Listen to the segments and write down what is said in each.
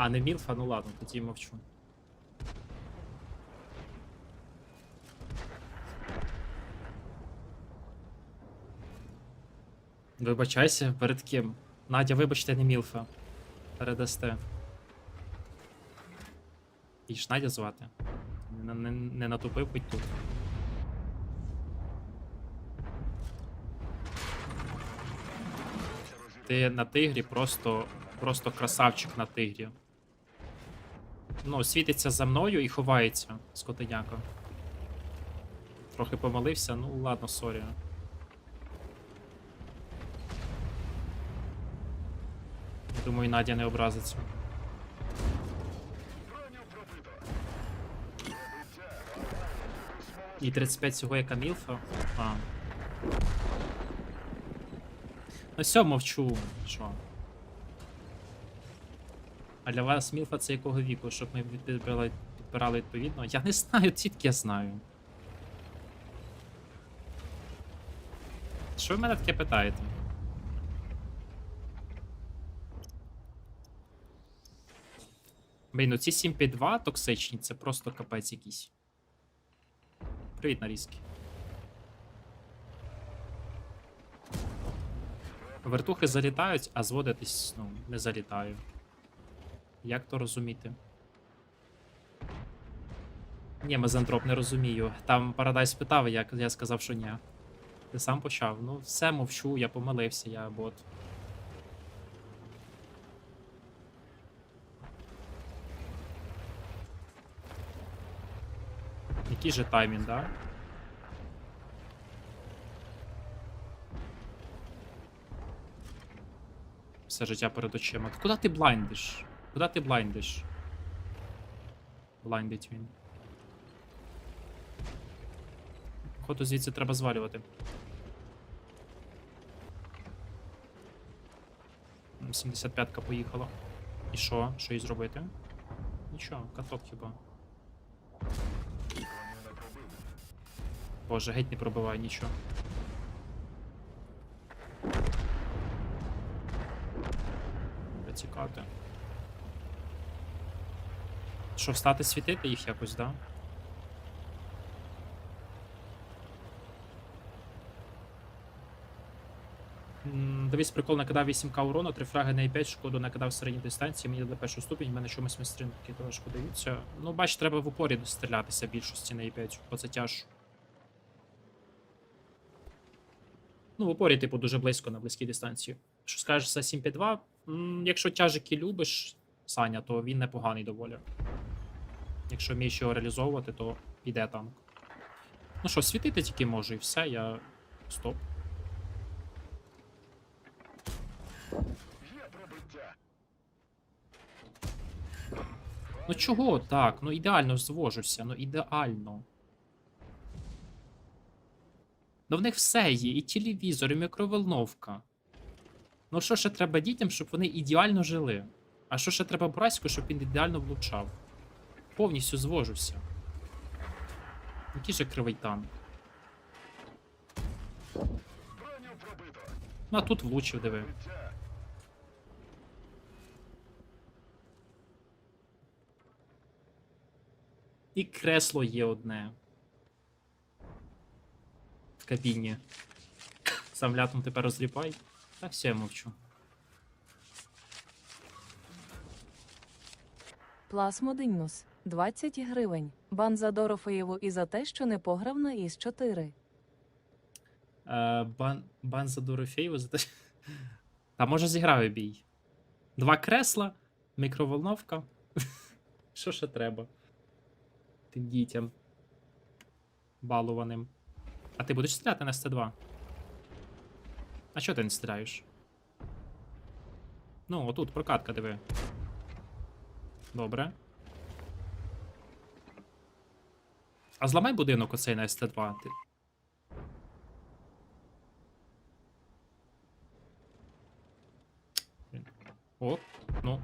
А, не Мілфа, ну ладно, тоді мовчу. Вибачайся, перед ким? Надя, вибачте, не Мілфа. Передасте. І Надя звати. Не, не, не натупив будь тут. Ти на тигрі просто, просто красавчик на тигрі. Ну, світиться за мною і ховається, скотиняка. Трохи помилився, ну ладно, сорі. Думаю, Надя не образиться. І 35 всього яка Мілфа? А. Ну все, мовчу. Що? А для вас Мілфа це якого віку, щоб ми підбирали, підбирали відповідно? Я не знаю, тільки я знаю. Що ви мене таке питаєте? Блін, ну ці 752 токсичні, це просто капець якийсь. Привіт, нарізки. Вертухи залітають, а зводитись, ну, не залітаю. Як то розуміти? Ні, мезантроп не розумію. Там Парадайс питав, як я сказав, що ні. Ти сам почав. Ну, все мовчу, я помилився, я бот. Який же таймінг, да? Все життя перед очима. Куди ти блайндиш? Куди ти блайндиш? Блайндить він. Походу звідси треба звалювати. М, 75-ка поїхала. І що? Що їй зробити? Нічого, каток хіба. Боже, геть не пробивай нічого. Що, встати світити їх якось, да? Дивись, прикол накидав 8к урону, 3 фраги на 5 шкоду накидав середній дистанції, мені дали першу ступінь, в мене чомусь майстринки трошки даються. Ну, бач, треба в упорі стрілятися більшості на 5, бо це тяж. Ну, в упорі, типу, дуже близько на близькій дистанції. Що скажеш за 7-5-2? Якщо тяжики любиш, Саня, то він непоганий доволі. Якщо вмієш його реалізовувати, то піде танк. Ну що, світити тільки можу, і все, я. Стоп. Ну чого так? Ну ідеально звожуся, ну ідеально. Ну в них все є, і телевізор, і мікроволновка. Ну що ще треба дітям, щоб вони ідеально жили? А що ще треба Браську, щоб він ідеально влучав? Повністю звожуся. Який же кривий танк. Ну а тут влучив, диви. І кресло є одне. В кабіні. Сам лятом тепер розліпай. Так все, я мовчу. Пласмодиннус 20 гривень. Бан за Дорофеєву і за те, що не пограв на ІС 4 Е, бан, бан за Дорофеєву за те. що- Та може зіграю бій. Два кресла, мікроволновка. Що ще треба? Тим дітям. Балуваним. А ти будеш стріляти на СТ2? А чого ти не стріляєш? Ну, отут прокатка, диви. Добре. А зламай будинок оцей на СТ2. Ти... О, ну.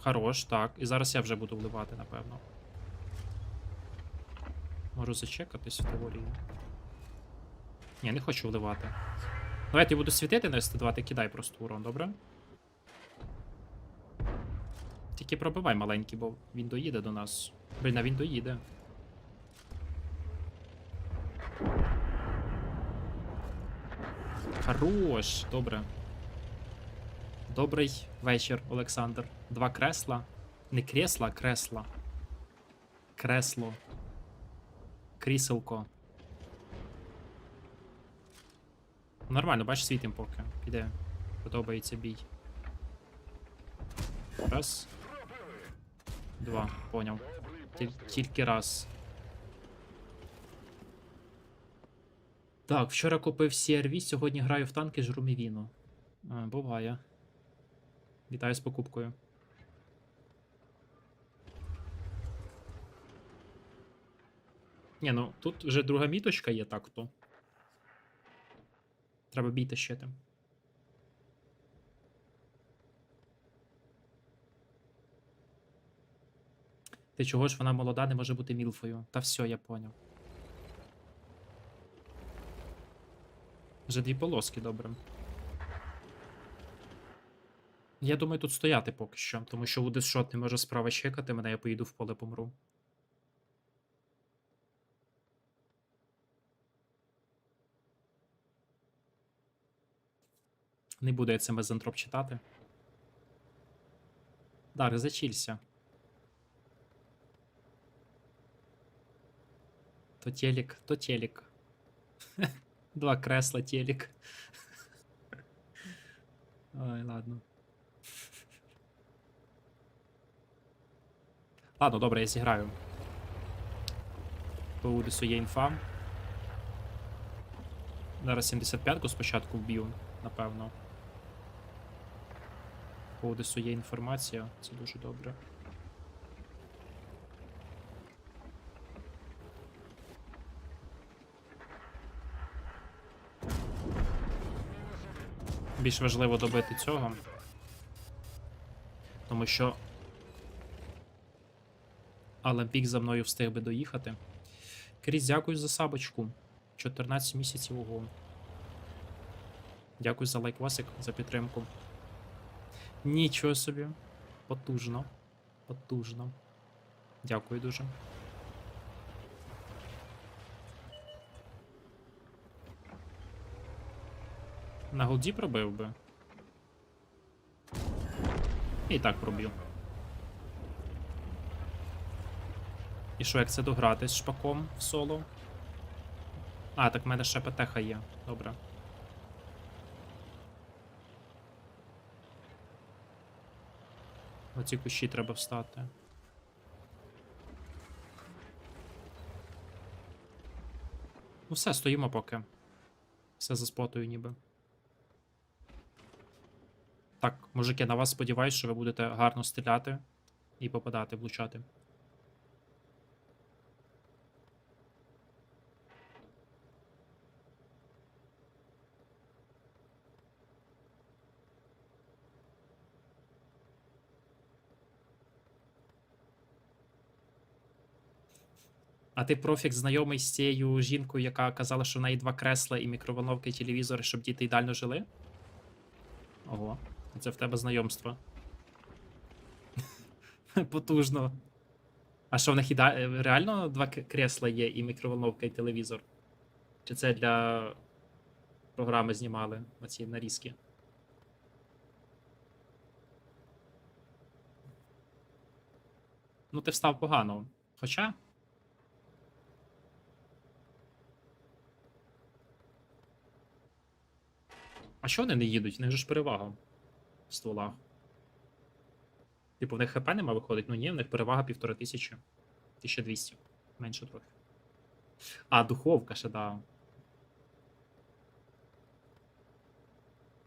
Хорош, так. І зараз я вже буду вливати, напевно. Можу зачекатись в теорії. Ні, не хочу вливати. Давайте я буду світити на СТ2, ти кидай просто урон, добре? Тільки пробивай маленький, бо він доїде до нас. Блін, а він доїде. Хорош, добре. Добрий вечір, Олександр. Два кресла. Не кресла, а кресла. Кресло. Кріселко. Нормально, бачиш, світим поки. Піде. Подобається бій. Раз. Два. Поняв. Тільки раз. Так, вчора купив CRV, сьогодні граю в танки, жру мівіну. Буває. Вітаю з покупкою. Ні, ну тут вже друга міточка є так то. Треба бійти ще тим. Ти чого ж вона молода, не може бути мілфою? Та все, я поняв. Вже дві полоски, добре. Я думаю, тут стояти поки що, тому що Удесшот не може справа чекати мене, я поїду в поле помру. Не буду я це мезантроп читати. Дарк, зачілься. То телек, то телек. Два кресла, телек. Ой, ладно. Ладно, добре, я зіграю. По Удесу є інфа. Зараз 75-ку спочатку вб'ю, напевно. По Удесу є інформація, це дуже добре. Більш важливо добити цього. Тому що. Алампік за мною встиг би доїхати. Кріс, дякую за сабочку. 14 місяців ого. Дякую за лайквасик, за підтримку. Нічого собі. Потужно. Потужно. Дякую дуже. На голді пробив би. І так проб'ю. І що, як це дограти з шпаком в соло? А, так в мене ще ПТХ є. Добре. Оці кущі треба встати. Ну все, стоїмо поки. Все за спотою ніби. Так, мужики, на вас сподіваюсь, що ви будете гарно стріляти і попадати, влучати. А ти профік знайомий з цією жінкою, яка казала, що в неї два кресла і мікроволновка і телевізор, щоб діти ідеально жили? Ого, це в тебе знайомство. Потужно. А що в них іда... е, реально два кресла є і мікроволновка, і телевізор? Чи це для програми знімали оці нарізки? Ну, ти встав погано. Хоча. А що вони не їдуть? В них же ж перевага в стволах. Типу, в них ХП нема виходить. Ну ні, в них перевага півтора тисячі. 1200. Менше трохи. А, духовка ще, да.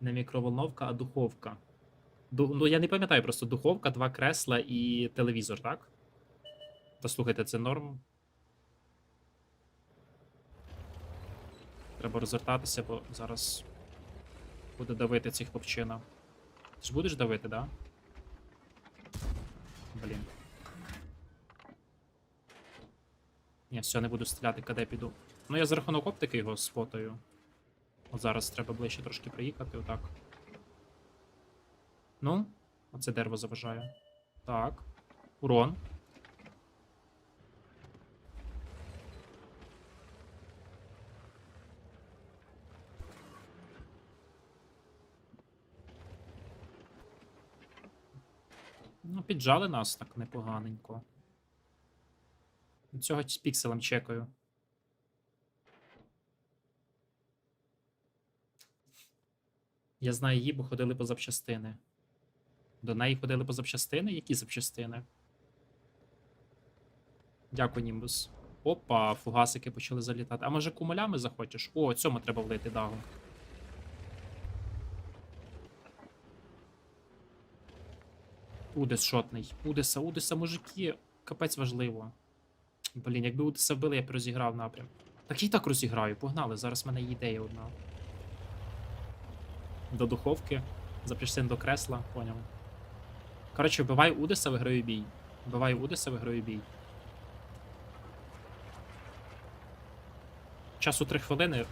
Не мікроволновка, а духовка. Ду... Ну, я не пам'ятаю просто духовка, два кресла і телевізор, так? Та слухайте, це норм. Треба розвертатися, бо зараз буде давити цих хлопчина. Ти ж будеш давити, да? Блін. Ні, все, не буду стріляти, куди піду. Ну, я за рахунок оптики його сфотою. От зараз треба ближче трошки приїхати, отак. Ну, оце дерево заважає. Так. Урон. Ну, піджали нас так непоганенько. Цього з пікселем чекаю. Я знаю її, бо ходили по запчастини. До неї ходили по запчастини? Які запчастини? Дякую, Німбус. Опа, фугасики почали залітати. А може кумулями захочеш? О, цьому треба влити дагу. Удес шотний. Удеса, Удеса, мужики. Капець важливо. Блін, якби Удеса вбили, я б розіграв напрям. Так я і так розіграю, погнали. Зараз в мене ідея одна. До духовки. Запряжся до кресла, поняв. Коротше, вбиваю Удеса, виграю бій. Вбиваю Удеса, виграю бій. Часу 3 хвилини.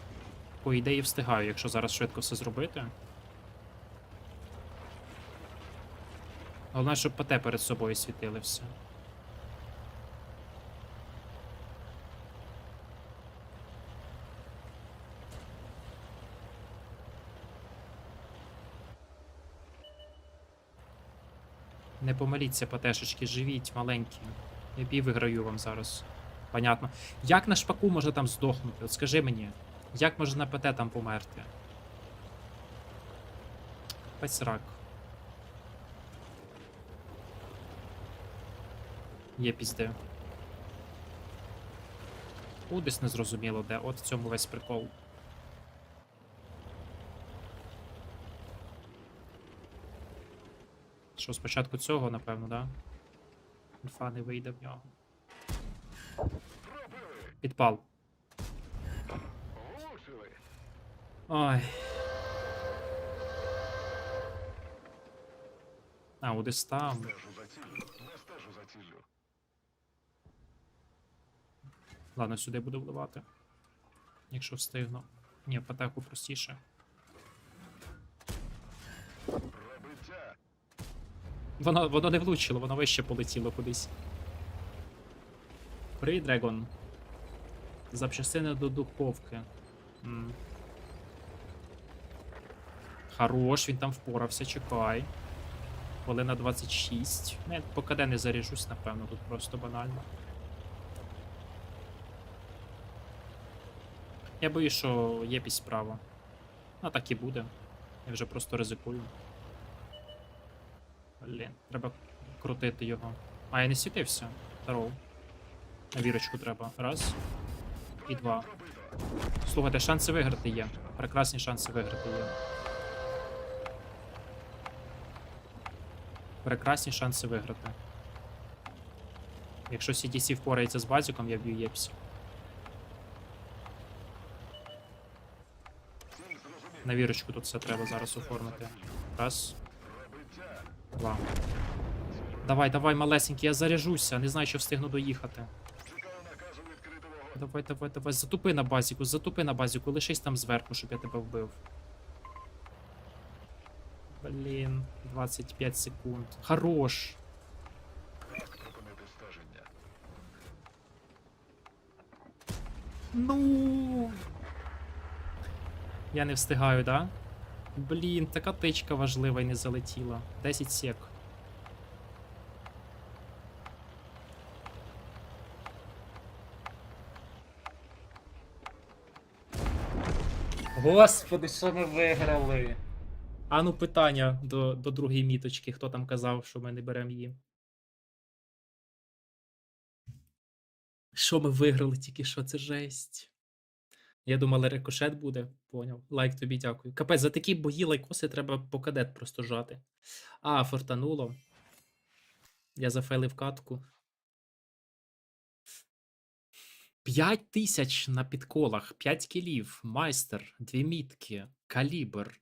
По ідеї встигаю, якщо зараз швидко все зробити. Головне, щоб ПТ перед собою світили все. Не помиліться, ПТшечки, живіть, маленькі. Я бій виграю вам зараз. Понятно. Як на шпаку може там здохнути? От скажи мені, як може на ПТ там померти? Пець Є пізди. У, десь незрозуміло де. От в цьому весь прикол. Що, спочатку цього, напевно, да? Інфа не вийде в нього. Підпал. Ой. А, у десь там. Стежу за ціллю, не стежу за ціллю. Ладно, сюди буду вливати. Якщо встигну. Ні, в простіше. Воно, воно не влучило, воно вище полетіло кудись. Привіт, Дрегон. Запчастини до духовки. М. Хорош, він там впорався, чекай. Хвилина 26. Ну, поки не заріжусь, напевно, тут просто банально. Я боюсь, що є пісь справа. А так і буде. Я вже просто ризикую. Блін, треба крутити його. А, я не світився. Здоров. На вірочку треба. Раз. І два. Слухайте, шанси виграти є. Прекрасні шанси виграти є. Прекрасні шанси виграти. Якщо CDC впорається з базіком, я вб'ю Єпсі. На вірочку тут все треба зараз оформити. Раз, два. Давай, давай, малесенький, я заряжуся, не знаю, що встигну доїхати. Давай, давай, давай. Затупи на базіку, затупи на базіку, лишись там зверху, щоб я тебе вбив. Блін, 25 секунд. Хорош. Ну. Я не встигаю, да? Блін, така тичка важлива і не залетіла. 10 сек. Господи, що ми виграли? А ну питання до, до другої міточки, хто там казав, що ми не беремо її. Що ми виграли тільки що, це жесть. Я думав, рикошет буде. Поняв. Лайк тобі дякую. Капець, за такі бої лайкоси треба по кадет просто жати. А, фортануло. Я зафейлив катку. 5 тисяч на підколах, 5 кілів, майстер, 2 мітки, калібр.